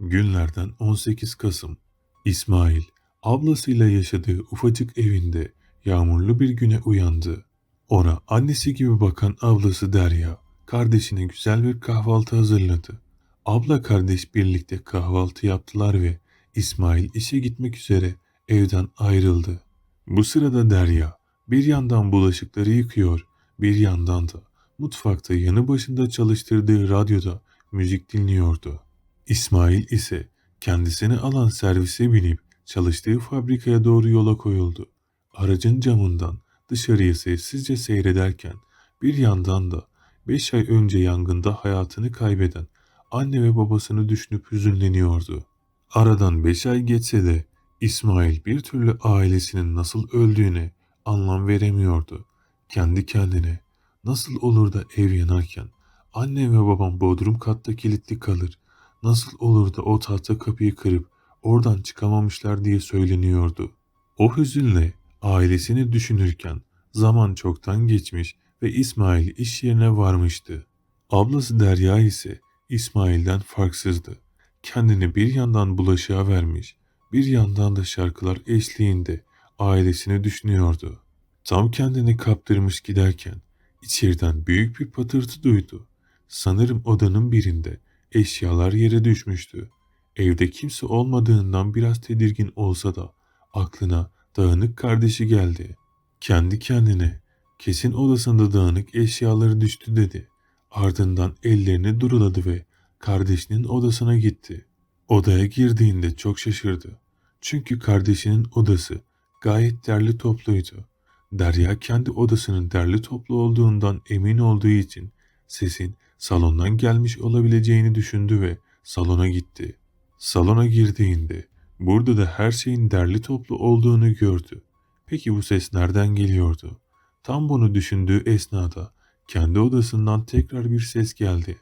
Günlerden 18 Kasım. İsmail, ablasıyla yaşadığı ufacık evinde yağmurlu bir güne uyandı. Ona annesi gibi bakan ablası Derya, kardeşine güzel bir kahvaltı hazırladı. Abla kardeş birlikte kahvaltı yaptılar ve İsmail işe gitmek üzere evden ayrıldı. Bu sırada Derya bir yandan bulaşıkları yıkıyor, bir yandan da mutfakta yanı başında çalıştırdığı radyoda müzik dinliyordu. İsmail ise kendisini alan servise binip çalıştığı fabrikaya doğru yola koyuldu. Aracın camından dışarıyı sessizce seyrederken bir yandan da 5 ay önce yangında hayatını kaybeden anne ve babasını düşünüp hüzünleniyordu. Aradan 5 ay geçse de İsmail bir türlü ailesinin nasıl öldüğüne anlam veremiyordu. Kendi kendine nasıl olur da ev yanarken annem ve babam bodrum katta kilitli kalır nasıl olur da o tahta kapıyı kırıp oradan çıkamamışlar diye söyleniyordu. O hüzünle ailesini düşünürken zaman çoktan geçmiş ve İsmail iş yerine varmıştı. Ablası Derya ise İsmail'den farksızdı. Kendini bir yandan bulaşığa vermiş, bir yandan da şarkılar eşliğinde ailesini düşünüyordu. Tam kendini kaptırmış giderken içeriden büyük bir patırtı duydu. Sanırım odanın birinde Eşyalar yere düşmüştü. Evde kimse olmadığından biraz tedirgin olsa da aklına dağınık kardeşi geldi. Kendi kendine kesin odasında dağınık eşyaları düştü dedi. Ardından ellerini duruladı ve kardeşinin odasına gitti. Odaya girdiğinde çok şaşırdı. Çünkü kardeşinin odası gayet derli topluydu. Derya kendi odasının derli toplu olduğundan emin olduğu için sesin salondan gelmiş olabileceğini düşündü ve salona gitti. Salona girdiğinde burada da her şeyin derli toplu olduğunu gördü. Peki bu ses nereden geliyordu? Tam bunu düşündüğü esnada kendi odasından tekrar bir ses geldi.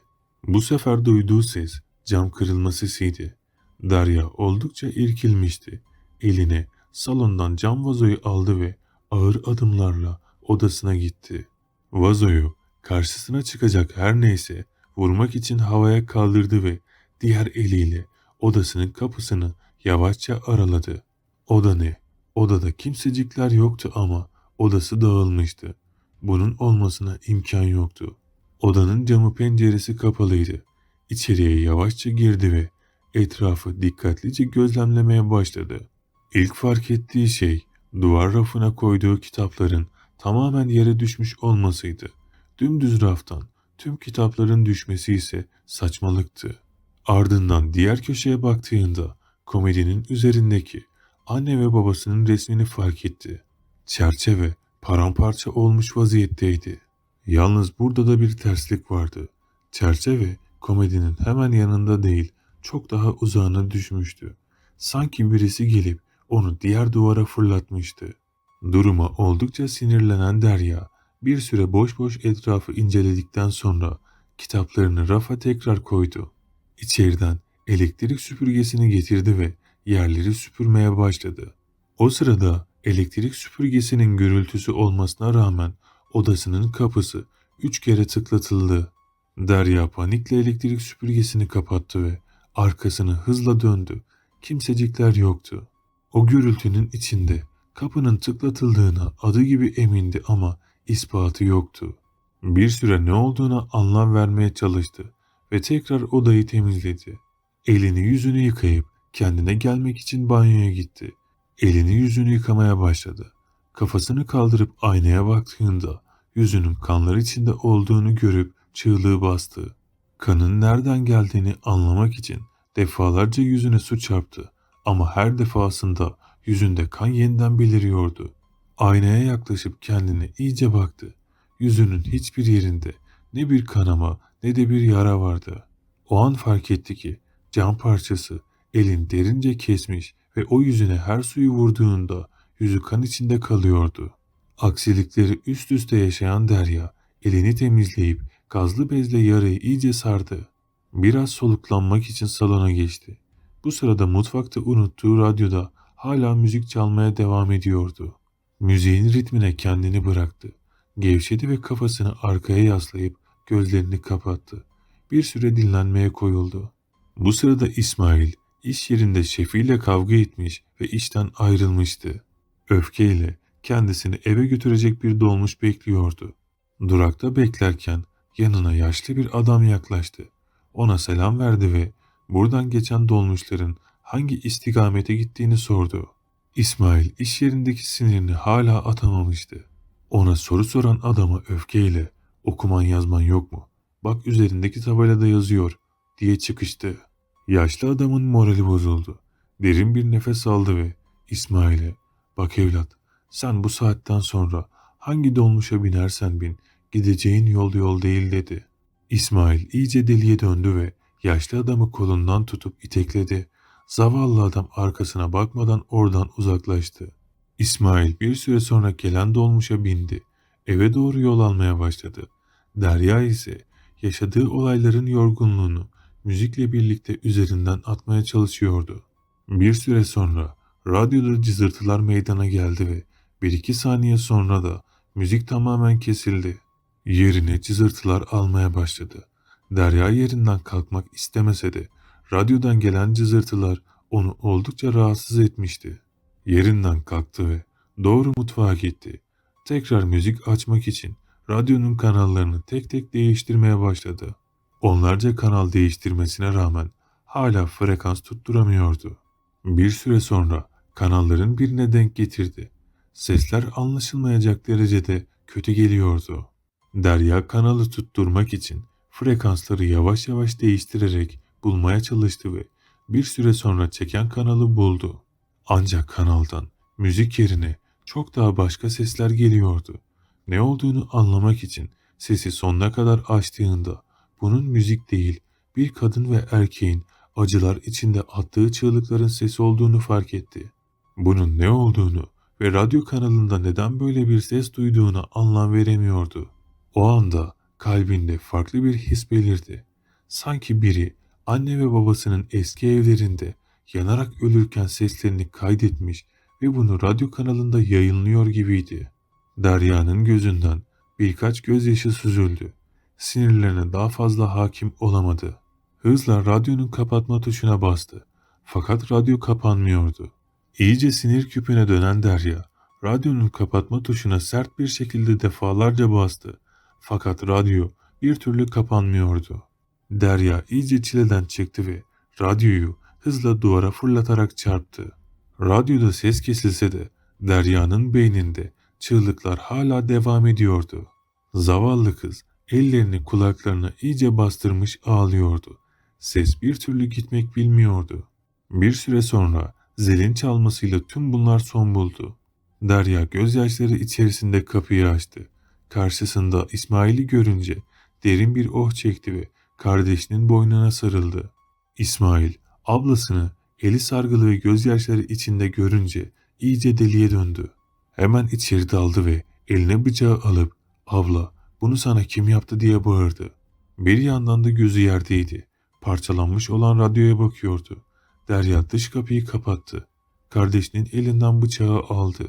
Bu sefer duyduğu ses cam kırılma sesiydi. Darya oldukça irkilmişti. Eline salondan cam vazoyu aldı ve ağır adımlarla odasına gitti. Vazoyu karşısına çıkacak her neyse vurmak için havaya kaldırdı ve diğer eliyle odasının kapısını yavaşça araladı. Oda ne? Odada kimsecikler yoktu ama odası dağılmıştı. Bunun olmasına imkan yoktu. Odanın camı penceresi kapalıydı. İçeriye yavaşça girdi ve etrafı dikkatlice gözlemlemeye başladı. İlk fark ettiği şey duvar rafına koyduğu kitapların tamamen yere düşmüş olmasıydı. Dümdüz raftan tüm kitapların düşmesi ise saçmalıktı. Ardından diğer köşeye baktığında komedinin üzerindeki anne ve babasının resmini fark etti. Çerçeve paramparça olmuş vaziyetteydi. Yalnız burada da bir terslik vardı. Çerçeve komedinin hemen yanında değil, çok daha uzağına düşmüştü. Sanki birisi gelip onu diğer duvara fırlatmıştı. Duruma oldukça sinirlenen Derya bir süre boş boş etrafı inceledikten sonra kitaplarını rafa tekrar koydu. İçeriden elektrik süpürgesini getirdi ve yerleri süpürmeye başladı. O sırada elektrik süpürgesinin gürültüsü olmasına rağmen odasının kapısı üç kere tıklatıldı. Derya panikle elektrik süpürgesini kapattı ve arkasını hızla döndü. Kimsecikler yoktu. O gürültünün içinde kapının tıklatıldığına adı gibi emindi ama ispatı yoktu. Bir süre ne olduğuna anlam vermeye çalıştı ve tekrar odayı temizledi. Elini yüzünü yıkayıp kendine gelmek için banyoya gitti. Elini yüzünü yıkamaya başladı. Kafasını kaldırıp aynaya baktığında yüzünün kanlar içinde olduğunu görüp çığlığı bastı. Kanın nereden geldiğini anlamak için defalarca yüzüne su çarptı ama her defasında yüzünde kan yeniden beliriyordu. Aynaya yaklaşıp kendine iyice baktı. Yüzünün hiçbir yerinde ne bir kanama ne de bir yara vardı. O an fark etti ki cam parçası elin derince kesmiş ve o yüzüne her suyu vurduğunda yüzü kan içinde kalıyordu. Aksilikleri üst üste yaşayan Derya elini temizleyip gazlı bezle yarayı iyice sardı. Biraz soluklanmak için salona geçti. Bu sırada mutfakta unuttuğu radyoda hala müzik çalmaya devam ediyordu. Müziğin ritmine kendini bıraktı. Gevşedi ve kafasını arkaya yaslayıp gözlerini kapattı. Bir süre dinlenmeye koyuldu. Bu sırada İsmail iş yerinde şefiyle kavga etmiş ve işten ayrılmıştı. Öfkeyle kendisini eve götürecek bir dolmuş bekliyordu. Durakta beklerken yanına yaşlı bir adam yaklaştı. Ona selam verdi ve buradan geçen dolmuşların hangi istikamete gittiğini sordu. İsmail iş yerindeki sinirini hala atamamıştı. Ona soru soran adama öfkeyle okuman yazman yok mu? Bak üzerindeki tabelada yazıyor diye çıkıştı. Yaşlı adamın morali bozuldu. Derin bir nefes aldı ve İsmail'e bak evlat sen bu saatten sonra hangi dolmuşa binersen bin gideceğin yol yol değil dedi. İsmail iyice deliye döndü ve yaşlı adamı kolundan tutup itekledi. Zavallı adam arkasına bakmadan oradan uzaklaştı. İsmail bir süre sonra gelen dolmuşa bindi. Eve doğru yol almaya başladı. Derya ise yaşadığı olayların yorgunluğunu müzikle birlikte üzerinden atmaya çalışıyordu. Bir süre sonra radyoda cızırtılar meydana geldi ve bir iki saniye sonra da müzik tamamen kesildi. Yerine cızırtılar almaya başladı. Derya yerinden kalkmak istemese de radyodan gelen cızırtılar onu oldukça rahatsız etmişti. Yerinden kalktı ve doğru mutfağa gitti. Tekrar müzik açmak için radyonun kanallarını tek tek değiştirmeye başladı. Onlarca kanal değiştirmesine rağmen hala frekans tutturamıyordu. Bir süre sonra kanalların birine denk getirdi. Sesler anlaşılmayacak derecede kötü geliyordu. Derya kanalı tutturmak için frekansları yavaş yavaş değiştirerek bulmaya çalıştı ve bir süre sonra çeken kanalı buldu. Ancak kanaldan müzik yerine çok daha başka sesler geliyordu. Ne olduğunu anlamak için sesi sonuna kadar açtığında bunun müzik değil bir kadın ve erkeğin acılar içinde attığı çığlıkların sesi olduğunu fark etti. Bunun ne olduğunu ve radyo kanalında neden böyle bir ses duyduğuna anlam veremiyordu. O anda kalbinde farklı bir his belirdi. Sanki biri anne ve babasının eski evlerinde yanarak ölürken seslerini kaydetmiş ve bunu radyo kanalında yayınlıyor gibiydi. Derya'nın gözünden birkaç gözyaşı süzüldü. Sinirlerine daha fazla hakim olamadı. Hızla radyonun kapatma tuşuna bastı. Fakat radyo kapanmıyordu. İyice sinir küpüne dönen Derya, radyonun kapatma tuşuna sert bir şekilde defalarca bastı. Fakat radyo bir türlü kapanmıyordu. Derya iyice çileden çıktı ve radyoyu hızla duvara fırlatarak çarptı. Radyoda ses kesilse de Derya'nın beyninde çığlıklar hala devam ediyordu. Zavallı kız ellerini kulaklarına iyice bastırmış ağlıyordu. Ses bir türlü gitmek bilmiyordu. Bir süre sonra zilin çalmasıyla tüm bunlar son buldu. Derya gözyaşları içerisinde kapıyı açtı. Karşısında İsmail'i görünce derin bir oh çekti ve kardeşinin boynuna sarıldı. İsmail ablasını eli sargılı ve gözyaşları içinde görünce iyice deliye döndü. Hemen içeri daldı ve eline bıçağı alıp abla bunu sana kim yaptı diye bağırdı. Bir yandan da gözü yerdeydi. Parçalanmış olan radyoya bakıyordu. Derya dış kapıyı kapattı. Kardeşinin elinden bıçağı aldı.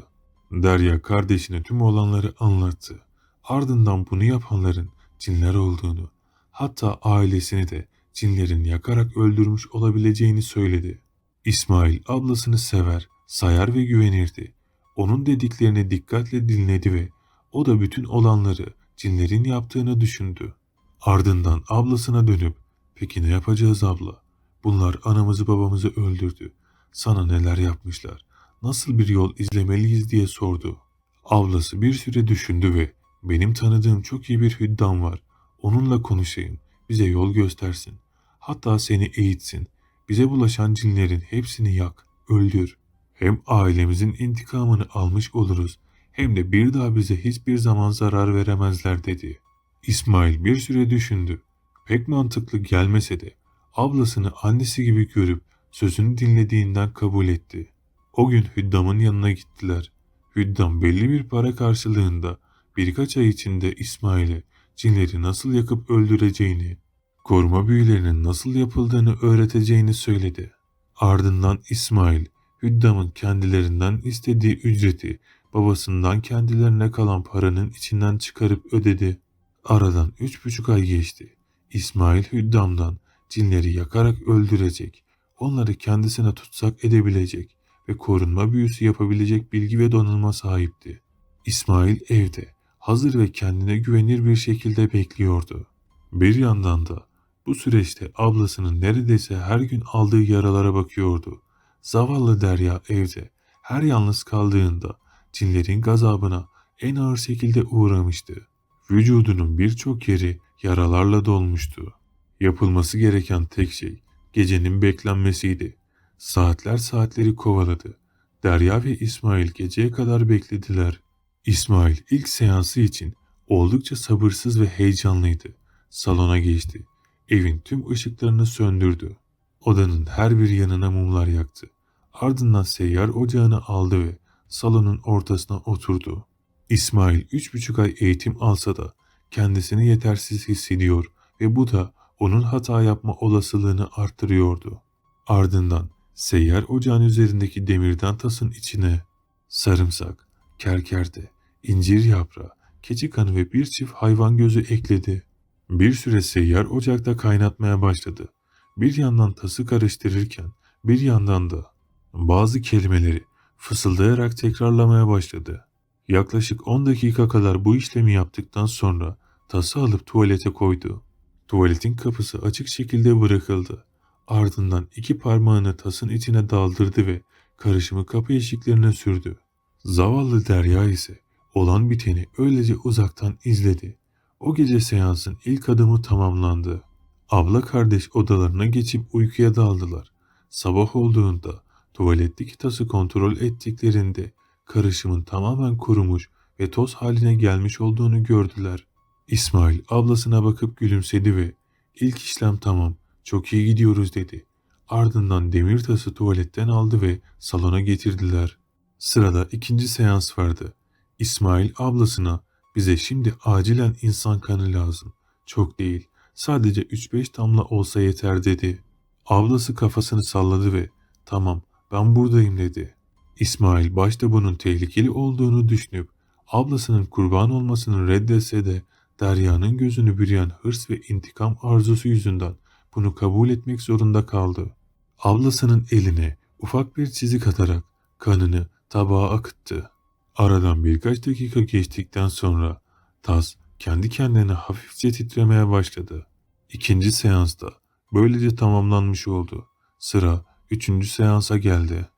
Derya kardeşine tüm olanları anlattı. Ardından bunu yapanların cinler olduğunu, hatta ailesini de cinlerin yakarak öldürmüş olabileceğini söyledi. İsmail ablasını sever, sayar ve güvenirdi. Onun dediklerini dikkatle dinledi ve o da bütün olanları cinlerin yaptığını düşündü. Ardından ablasına dönüp peki ne yapacağız abla? Bunlar anamızı babamızı öldürdü. Sana neler yapmışlar? Nasıl bir yol izlemeliyiz diye sordu. Ablası bir süre düşündü ve benim tanıdığım çok iyi bir hüddam var. Onunla konuşayım. Bize yol göstersin. Hatta seni eğitsin. Bize bulaşan cinlerin hepsini yak, öldür. Hem ailemizin intikamını almış oluruz hem de bir daha bize hiçbir zaman zarar veremezler dedi. İsmail bir süre düşündü. Pek mantıklı gelmese de ablasını annesi gibi görüp sözünü dinlediğinden kabul etti. O gün Hüddam'ın yanına gittiler. Hüddam belli bir para karşılığında birkaç ay içinde İsmail'e cinleri nasıl yakıp öldüreceğini, koruma büyülerinin nasıl yapıldığını öğreteceğini söyledi. Ardından İsmail, Hüddam'ın kendilerinden istediği ücreti babasından kendilerine kalan paranın içinden çıkarıp ödedi. Aradan üç buçuk ay geçti. İsmail Hüddam'dan cinleri yakarak öldürecek, onları kendisine tutsak edebilecek ve korunma büyüsü yapabilecek bilgi ve donanıma sahipti. İsmail evde, hazır ve kendine güvenir bir şekilde bekliyordu. Bir yandan da bu süreçte ablasının neredeyse her gün aldığı yaralara bakıyordu. Zavallı Derya evde, her yalnız kaldığında cinlerin gazabına en ağır şekilde uğramıştı. Vücudunun birçok yeri yaralarla dolmuştu. Yapılması gereken tek şey gecenin beklenmesiydi. Saatler saatleri kovaladı. Derya ve İsmail geceye kadar beklediler. İsmail ilk seansı için oldukça sabırsız ve heyecanlıydı. Salona geçti. Evin tüm ışıklarını söndürdü. Odanın her bir yanına mumlar yaktı. Ardından seyyar ocağını aldı ve salonun ortasına oturdu. İsmail üç buçuk ay eğitim alsa da kendisini yetersiz hissediyor ve bu da onun hata yapma olasılığını arttırıyordu. Ardından seyyar ocağın üzerindeki demirden tasın içine sarımsak, kerkerde, incir yaprağı, keçi kanı ve bir çift hayvan gözü ekledi. Bir süre seyyar ocakta kaynatmaya başladı. Bir yandan tası karıştırırken bir yandan da bazı kelimeleri fısıldayarak tekrarlamaya başladı. Yaklaşık 10 dakika kadar bu işlemi yaptıktan sonra tası alıp tuvalete koydu. Tuvaletin kapısı açık şekilde bırakıldı. Ardından iki parmağını tasın içine daldırdı ve karışımı kapı eşiklerine sürdü. Zavallı Derya ise olan biteni öylece uzaktan izledi. O gece seansın ilk adımı tamamlandı. Abla kardeş odalarına geçip uykuya daldılar. Sabah olduğunda tuvaletteki tası kontrol ettiklerinde karışımın tamamen kurumuş ve toz haline gelmiş olduğunu gördüler. İsmail ablasına bakıp gülümsedi ve ilk işlem tamam çok iyi gidiyoruz dedi. Ardından demir tası tuvaletten aldı ve salona getirdiler. Sırada ikinci seans vardı. İsmail ablasına bize şimdi acilen insan kanı lazım. Çok değil sadece 3-5 damla olsa yeter dedi. Ablası kafasını salladı ve tamam ben buradayım dedi. İsmail başta bunun tehlikeli olduğunu düşünüp ablasının kurban olmasını reddetse de Derya'nın gözünü bürüyen hırs ve intikam arzusu yüzünden bunu kabul etmek zorunda kaldı. Ablasının eline ufak bir çizik atarak kanını tabağa akıttı. Aradan birkaç dakika geçtikten sonra tas kendi kendine hafifçe titremeye başladı. İkinci seansta böylece tamamlanmış oldu. Sıra üçüncü seansa geldi.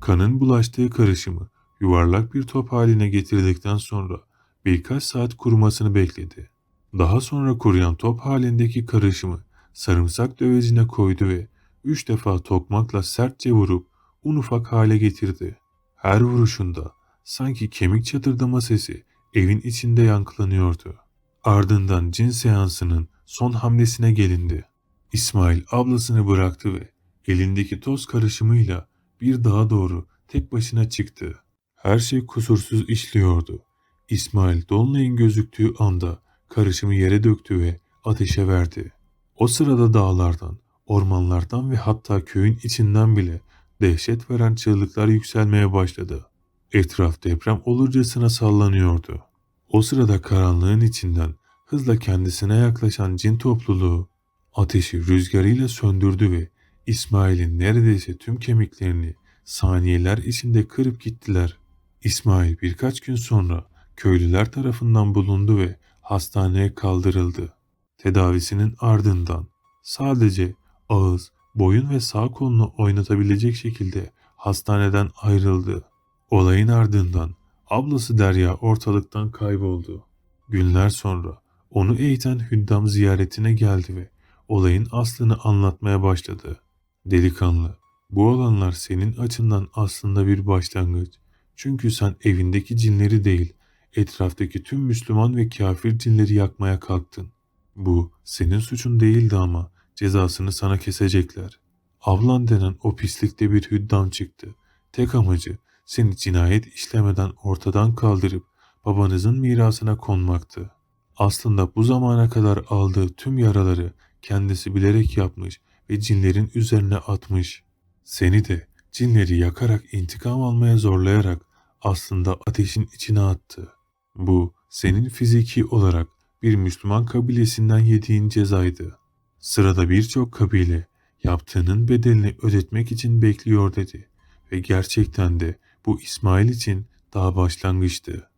Kanın bulaştığı karışımı yuvarlak bir top haline getirdikten sonra birkaç saat kurumasını bekledi. Daha sonra kuruyan top halindeki karışımı sarımsak dövecine koydu ve üç defa tokmakla sertçe vurup un ufak hale getirdi. Her vuruşunda sanki kemik çatırdama sesi evin içinde yankılanıyordu. Ardından cin seansının son hamlesine gelindi. İsmail ablasını bıraktı ve elindeki toz karışımıyla bir dağa doğru tek başına çıktı. Her şey kusursuz işliyordu. İsmail Dolunay'ın gözüktüğü anda karışımı yere döktü ve ateşe verdi. O sırada dağlardan, ormanlardan ve hatta köyün içinden bile dehşet veren çığlıklar yükselmeye başladı. Etraf deprem olurcasına sallanıyordu. O sırada karanlığın içinden hızla kendisine yaklaşan cin topluluğu ateşi rüzgarıyla söndürdü ve İsmail'in neredeyse tüm kemiklerini saniyeler içinde kırıp gittiler. İsmail birkaç gün sonra köylüler tarafından bulundu ve hastaneye kaldırıldı. Tedavisinin ardından sadece ağız, boyun ve sağ kolunu oynatabilecek şekilde hastaneden ayrıldı. Olayın ardından ablası Derya ortalıktan kayboldu. Günler sonra onu eğiten Hüddam ziyaretine geldi ve olayın aslını anlatmaya başladı. Delikanlı, bu olanlar senin açından aslında bir başlangıç. Çünkü sen evindeki cinleri değil, etraftaki tüm Müslüman ve kafir cinleri yakmaya kalktın. Bu senin suçun değildi ama cezasını sana kesecekler. Avlan denen o pislikte bir hüddam çıktı. Tek amacı seni cinayet işlemeden ortadan kaldırıp babanızın mirasına konmaktı. Aslında bu zamana kadar aldığı tüm yaraları kendisi bilerek yapmış ve cinlerin üzerine atmış. Seni de cinleri yakarak intikam almaya zorlayarak aslında ateşin içine attı. Bu senin fiziki olarak bir Müslüman kabilesinden yediğin cezaydı. Sırada birçok kabile yaptığının bedelini ödetmek için bekliyor dedi ve gerçekten de bu İsmail için daha başlangıçtı.